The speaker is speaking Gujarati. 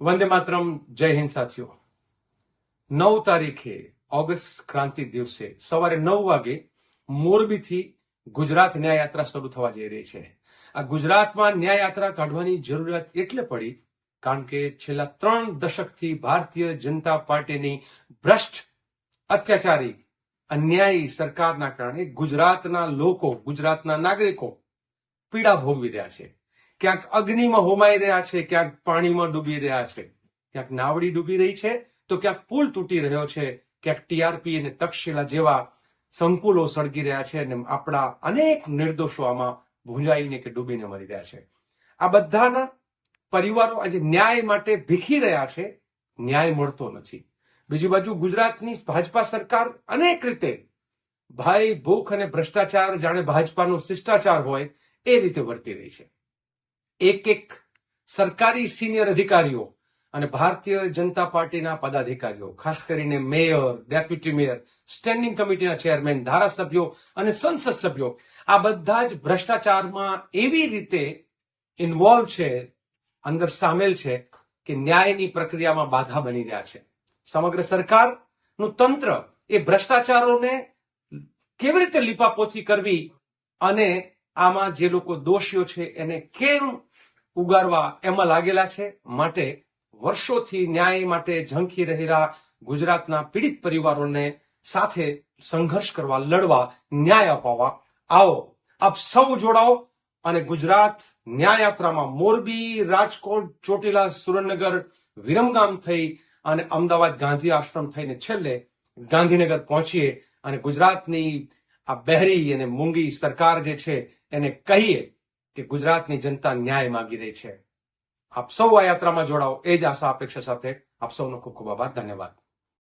વંદે માતરમ, જય હિન્દ સાથીઓ. નવ તારીખે ઓગસ્ટ ક્રાંતિ દિવસે સવારે નવ વાગે મોરબીથી ગુજરાત ન્યાય યાત્રા શરૂ થવા જઈ રહી છે. આ ગુજરાતમાં ન્યાય કાઢવાની જરૂરિયાત એટલે પડી કારણ કે છેલ્લા ત્રણ દશકથી ભારતીય જનતા પાર્ટીની ભ્રષ્ટ, અત્યાચારી, અન્યાયી સરકારના કારણે ગુજરાતના લોકો, ગુજરાતના નાગરિકો પીડા ભોગવી રહ્યા છે. ક્યાંક અગ્નિમાં હોમાઈ રહ્યા છે, ક્યાંક પાણીમાં ડૂબી રહ્યા છે. ક્યાંક નાવડી ડૂબી રહી છે, તો ક્યાંક પુલ તૂટી રહ્યો છે. ક્યાંક ટીઆરપી અને તક્ષશિલા જેવા સંકુલો સળગી રહ્યા છે અને આપણા અનેક નિર્દોષો આમાં ભૂંજાઈને કે ડૂબીને મરી રહ્યા છે. આ બધાના પરિવારો આજે ન્યાય માટે ભીખી રહ્યા છે, ન્યાય મળતો નથી. બીજી બાજુ ગુજરાતની ભાજપા સરકાર અનેક રીતે ભાઈ ભૂખ અને ભ્રષ્ટાચાર, જાણે ભાજપાનો શિષ્ટાચાર હોય, એ રીતે વર્તી રહી છે. એક એક સરકારી સિનિયર અધિકારીઓ અને ભારતીય જનતા પાર્ટીના પદાધિકારીઓ, ખાસ કરીને મેયર, ડેપ્યુટી મેયર, સ્ટેન્ડિંગ કમિટીના ચેરમેન, ધારાસભ્યો અને સંસદ સભ્યો, આ બધા જ ભ્રષ્ટાચારમાં એવી રીતે ઇન્વોલ્વ છે, અંદર સામેલ છે કે ન્યાયની પ્રક્રિયામાં બાધા બની રહ્યા છે. સમગ્ર સરકારનું તંત્ર એ ભ્રષ્ટાચારોને કેવી રીતે લીપાપોથી કરવી અને આમાં જે લોકો દોષીઓ છે એને કેમ ઉગારવા એમાં લાગેલા છે. માટે વર્ષોથી ન્યાય માટે ઝંખી રહેલા ગુજરાતના પીડિત પરિવારોને સાથે સંઘર્ષ કરવા, લડવા, ન્યાય અપાવવા. આવો, આપ સૌ જોડાઓ અને ગુજરાત ન્યાય યાત્રામાં મોરબી, રાજકોટ, ચોટીલા, સુરેન્દ્રનગર વિરમગામ થઈ અને અમદાવાદ ગાંધી આશ્રમ થઈને છેલ્લે ગાંધીનગર પહોંચીએ અને ગુજરાતની આ બહેરી અને મૂંગી સરકાર જે છે એને કહીએ કે ગુજરાતની જનતા ન્યાય માંગી રહી છે. આપ સૌ આ યાત્રામાં જોડાઓ. એ જ આશા અપેક્ષા સાથે આપ સૌનો ખૂબ ખૂબ આભાર. ધન્યવાદ.